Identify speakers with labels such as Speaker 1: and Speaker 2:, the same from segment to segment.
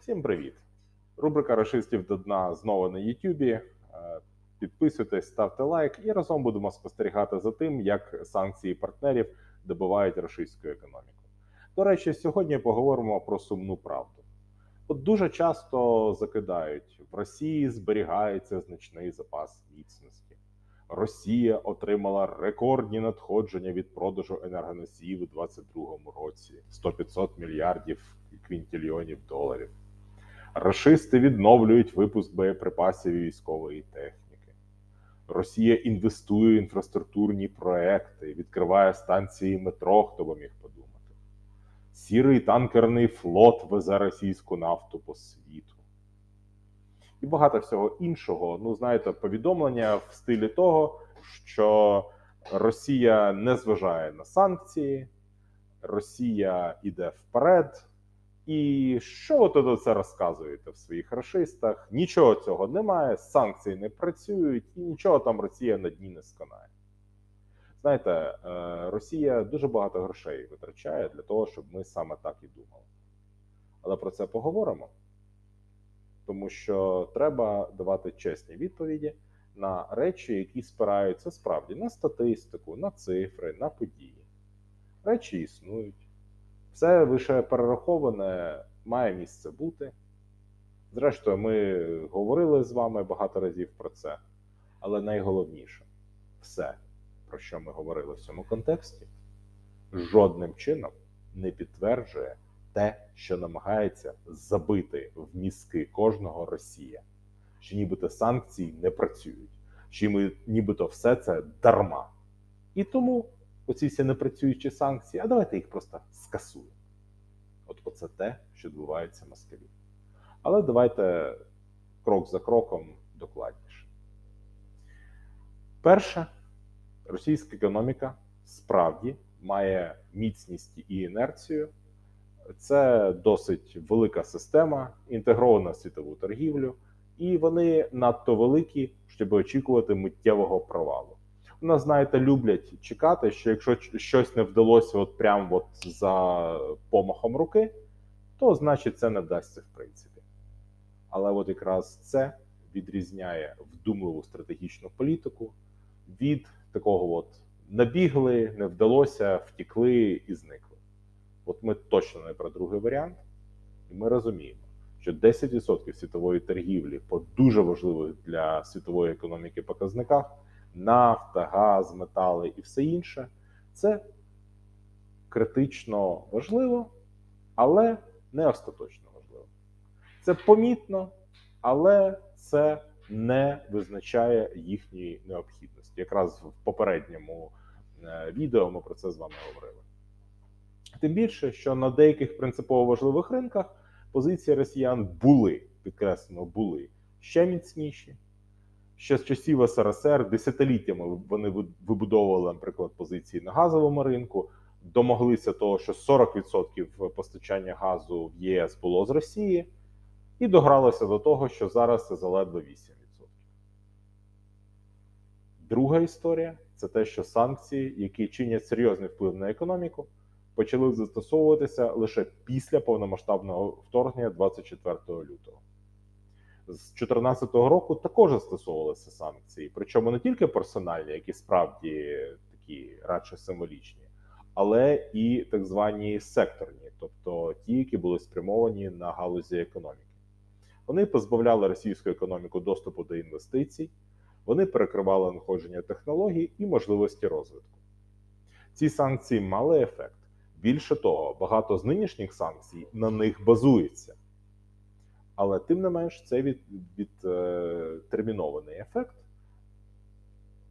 Speaker 1: Всім привіт! Рубрика Рашистів до дна знову на Ютубі. Е, Підписуйтесь, ставте лайк і разом будемо спостерігати за тим, як санкції партнерів добивають рашистську економіку. До речі, сьогодні поговоримо про сумну правду. От дуже часто закидають в Росії зберігається значний запас міцності. Росія отримала рекордні надходження від продажу енергоносіїв у 2022 році 100-500 мільярдів квінтильйонів доларів. Рашисти відновлюють випуск боєприпасів і військової техніки. Росія інвестує в інфраструктурні проекти, відкриває станції метро, хто би міг подумати. Сірий танкерний флот везе російську нафту по світу. І багато всього іншого. Ну, знаєте, повідомлення в стилі того, що Росія не зважає на санкції, Росія йде вперед. І що ви тут це розказуєте в своїх расистах? Нічого цього немає, санкції не працюють, і нічого там Росія на дні не сконає. Знаєте, е, Росія дуже багато грошей витрачає для того, щоб ми саме так і думали. Але про це поговоримо. Тому що треба давати чесні відповіді на речі, які спираються справді на статистику, на цифри, на події. Речі існують. Все лише перераховане має місце бути. Зрештою, ми говорили з вами багато разів про це. Але найголовніше все, про що ми говорили в цьому контексті, жодним чином не підтверджує те, що намагається забити в мізки кожного Росія, що нібито санкції не працюють, що нібито все це дарма. І тому оці всі непрацюючі санкції, а давайте їх просто скасуємо. От оце те, що відбувається в Москві. Але давайте крок за кроком докладніше. Перше, російська економіка справді має міцність і інерцію. Це досить велика система, інтегрована в світову торгівлю, і вони надто великі, щоб очікувати миттєвого провалу. Нас, знаєте, люблять чекати, що якщо щось не вдалося от прямо от за помахом руки, то значить це не вдасться в принципі. Але от якраз це відрізняє вдумливу стратегічну політику від такого от набігли, не вдалося, втікли і зникли. От ми точно не про другий варіант, і ми розуміємо, що 10% світової торгівлі по дуже важливих для світової економіки показниках нафта, газ, метали і все інше це критично важливо, але не остаточно важливо. Це помітно, але це не визначає їхньої необхідності. Якраз в попередньому е, відео ми про це з вами говорили. Тим більше, що на деяких принципово важливих ринках позиції росіян були, підкреслено, були ще міцніші. Ще з часів СРСР десятиліттями вони вибудовували, наприклад, позиції на газовому ринку, домоглися того, що 40% постачання газу в ЄС було з Росії, і догралося до того, що зараз це заледве 8%. Друга історія це те, що санкції, які чинять серйозний вплив на економіку, почали застосовуватися лише після повномасштабного вторгнення 24 лютого. З 2014 року також застосовувалися санкції, причому не тільки персональні, які справді такі радше символічні, але і так звані секторні, тобто ті, які були спрямовані на галузі економіки. Вони позбавляли російську економіку доступу до інвестицій, вони перекривали надходження технологій і можливості розвитку. Ці санкції мали ефект. Більше того, багато з нинішніх санкцій на них базується. Але тим не менш, це від, відтермінований ефект,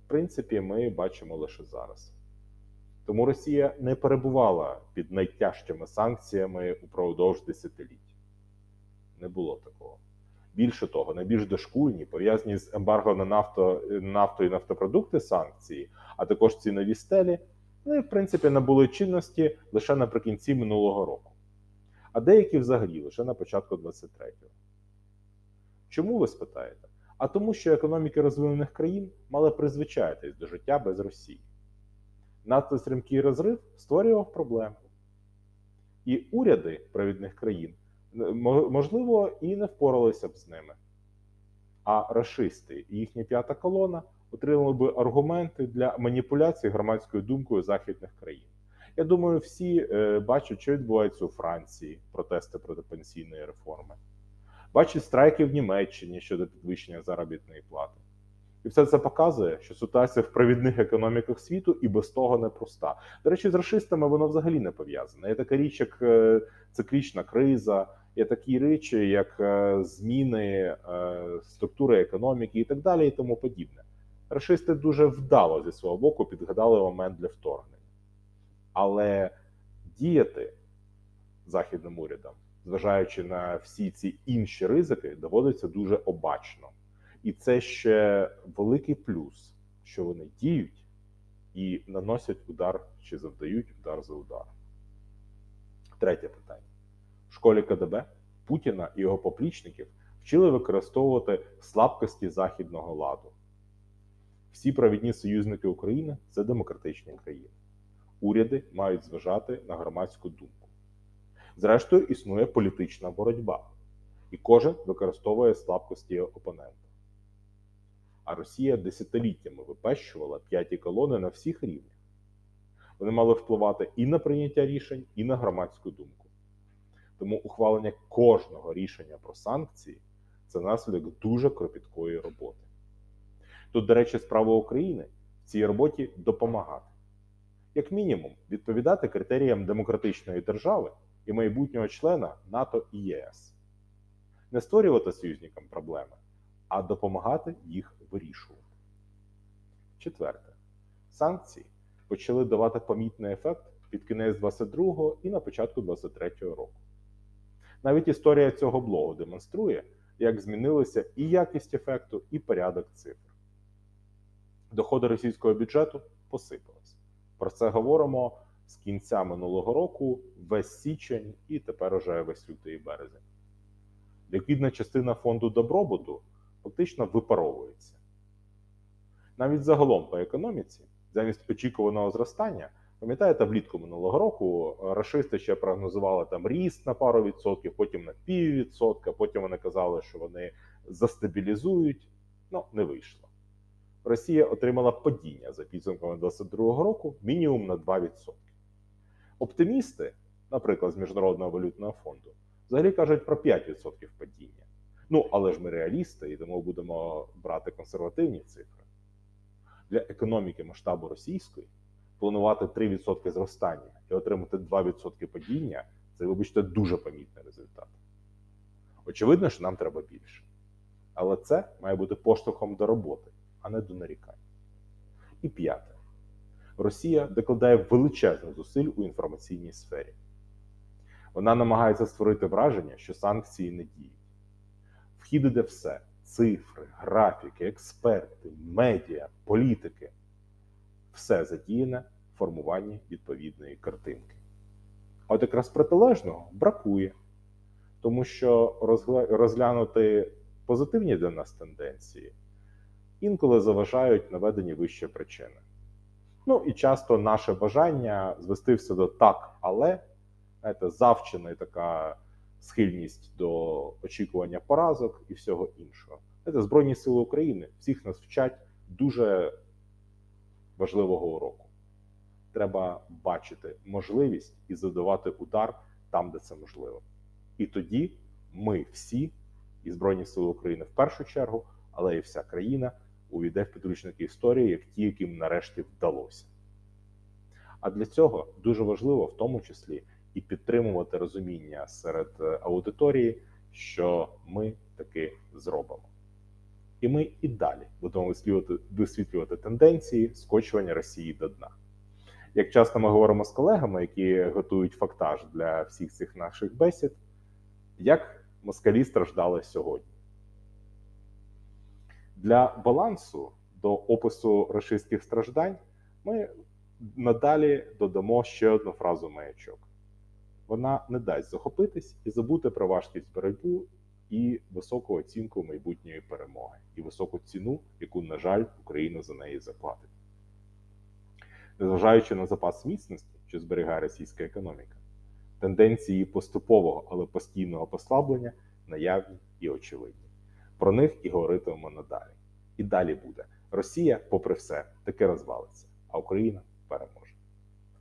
Speaker 1: в принципі, ми бачимо лише зараз. Тому Росія не перебувала під найтяжчими санкціями упродовж десятиліть. Не було такого. Більше того, найбільш дошкульні, пов'язані з ембарго на нафто, нафту і нафтопродукти санкції, а також цінові стелі, вони, в принципі, набули чинності лише наприкінці минулого року. А деякі взагалі лише на початку 23-го. Чому ви спитаєте? А тому, що економіки розвинених країн мали призвичаїтись до життя без Росії. Надто стрімкий розрив створював проблему. І уряди провідних країн Можливо, і не впоралися б з ними. А рашисти і їхня п'ята колона отримали б аргументи для маніпуляції громадською думкою західних країн. Я думаю, всі е, бачать, що відбувається у Франції, протести проти пенсійної реформи, бачать страйки в Німеччині щодо підвищення заробітної плати. І все це показує, що ситуація в провідних економіках світу і без того непроста. До речі, з расистами воно взагалі не пов'язане. Є така річ, як е, циклічна криза, є такі речі, як е, зміни структури економіки і так далі, і тому подібне. Рашисти дуже вдало зі свого боку підгадали момент для вторгнення. Але діяти західним урядом, зважаючи на всі ці інші ризики, доводиться дуже обачно. І це ще великий плюс, що вони діють і наносять удар чи завдають удар за ударом. Третє питання: в школі КДБ Путіна і його поплічників вчили використовувати слабкості західного ладу. Всі провідні союзники України це демократичні країни. Уряди мають зважати на громадську думку. Зрештою, існує політична боротьба, і кожен використовує слабкості опонента. А Росія десятиліттями випещувала п'яті колони на всіх рівнях. Вони мали впливати і на прийняття рішень, і на громадську думку. Тому ухвалення кожного рішення про санкції це наслідок дуже кропіткої роботи. Тут, до речі, справа України в цій роботі допомагати, як мінімум, відповідати критеріям демократичної держави і майбутнього члена НАТО і ЄС, не створювати союзникам проблеми, а допомагати їх вирішувати. Четверте, санкції почали давати помітний ефект під кінець 22-го і на початку 23-го року. Навіть історія цього блогу демонструє, як змінилися і якість ефекту, і порядок цифр. Доходи російського бюджету посипались. Про це говоримо з кінця минулого року, весь січень і тепер уже весь лютий березень. Ліквідна частина фонду добробуту фактично випаровується. Навіть загалом по економіці, замість очікуваного зростання, пам'ятаєте, влітку минулого року рашисти ще прогнозували там ріст на пару відсотків, потім на піввідсотка, потім вони казали, що вони застабілізують. Ну, не вийшло. Росія отримала падіння за підсумками 2022 року мінімум на 2%. Оптимісти, наприклад, з Міжнародного валютного фонду, взагалі кажуть про 5% падіння. Ну, але ж ми реалісти, і тому будемо брати консервативні цифри. Для економіки масштабу російської планувати 3% зростання і отримати 2% падіння це, вибачте, дуже помітний результат. Очевидно, що нам треба більше. Але це має бути поштовхом до роботи, а не до нарікань. І п'яте. Росія докладає величезних зусиль у інформаційній сфері. Вона намагається створити враження, що санкції не діють. Вхід іде все: цифри, графіки, експерти, медіа, політики. Все задіяне в формуванні відповідної картинки. От якраз протилежного бракує, тому що розглянути позитивні для нас тенденції інколи заважають наведені вище причини. Ну і часто наше бажання звести все до так, але знаєте, завчена така схильність до очікування поразок і всього іншого. Знаєте, Збройні Сили України всіх нас вчать дуже важливого уроку. Треба бачити можливість і завдавати удар там, де це можливо. І тоді ми всі, і Збройні Сили України в першу чергу, але і вся країна увійде в підручники історії, як ті, яким нарешті вдалося. А для цього дуже важливо, в тому числі, і підтримувати розуміння серед е, аудиторії, що ми таки зробимо. І ми і далі будемо висвітлювати, висвітлювати тенденції скочування Росії до дна. Як часто ми говоримо з колегами, які готують фактаж для всіх цих наших бесід, як москалі страждали сьогодні. Для балансу до опису рашистських страждань ми надалі додамо ще одну фразу маячок. Вона не дасть захопитись і забути про важкість боротьбу і високу оцінку майбутньої перемоги, і високу ціну, яку, на жаль, Україна за неї заплатить. Незважаючи на запас міцності, що зберігає російська економіка, Тенденції поступового, але постійного послаблення наявні і очевидні. Про них і говоритимемо надалі. І далі буде. Росія, попри все, таки розвалиться, а Україна